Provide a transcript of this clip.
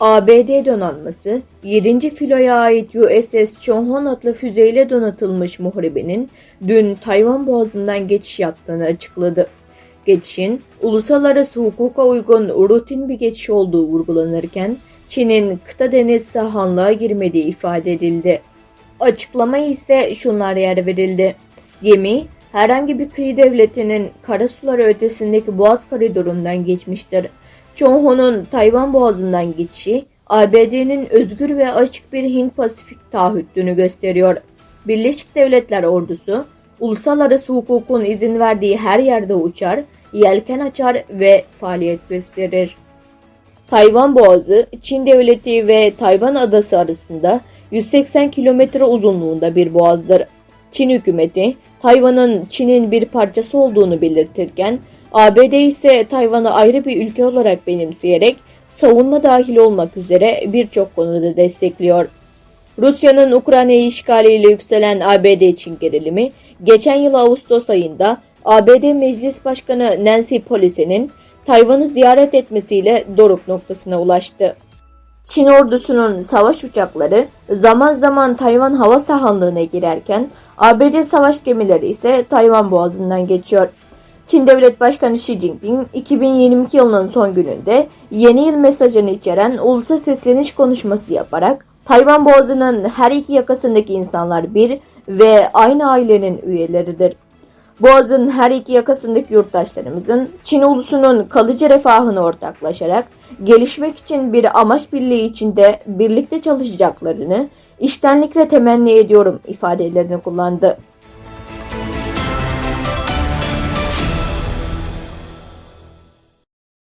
ABD donanması 7. filoya ait USS Chonhon adlı füzeyle donatılmış muharibenin dün Tayvan boğazından geçiş yaptığını açıkladı. Geçişin uluslararası hukuka uygun rutin bir geçiş olduğu vurgulanırken Çin'in kıta deniz sahanlığa girmediği ifade edildi. Açıklamaya ise şunlar yer verildi. Gemi herhangi bir kıyı devletinin karasuları ötesindeki boğaz koridorundan geçmiştir. Chonho'nun Tayvan boğazından geçişi ABD'nin özgür ve açık bir Hint-Pasifik taahhütünü gösteriyor. Birleşik Devletler Ordusu uluslararası hukukun izin verdiği her yerde uçar, yelken açar ve faaliyet gösterir. Tayvan Boğazı, Çin Devleti ve Tayvan Adası arasında 180 kilometre uzunluğunda bir boğazdır. Çin hükümeti, Tayvan'ın Çin'in bir parçası olduğunu belirtirken, ABD ise Tayvan'ı ayrı bir ülke olarak benimseyerek savunma dahil olmak üzere birçok konuda destekliyor. Rusya'nın Ukrayna'yı işgaliyle yükselen ABD-Çin gerilimi, geçen yıl Ağustos ayında ABD Meclis Başkanı Nancy Pelosi'nin Tayvan'ı ziyaret etmesiyle doruk noktasına ulaştı. Çin ordusunun savaş uçakları zaman zaman Tayvan hava sahanlığına girerken ABD savaş gemileri ise Tayvan boğazından geçiyor. Çin Devlet Başkanı Xi Jinping 2022 yılının son gününde yeni yıl mesajını içeren ulusal sesleniş konuşması yaparak Tayvan Boğazı'nın her iki yakasındaki insanlar bir ve aynı ailenin üyeleridir. Boğaz'ın her iki yakasındaki yurttaşlarımızın Çin ulusunun kalıcı refahını ortaklaşarak gelişmek için bir amaç birliği içinde birlikte çalışacaklarını iştenlikle temenni ediyorum ifadelerini kullandı.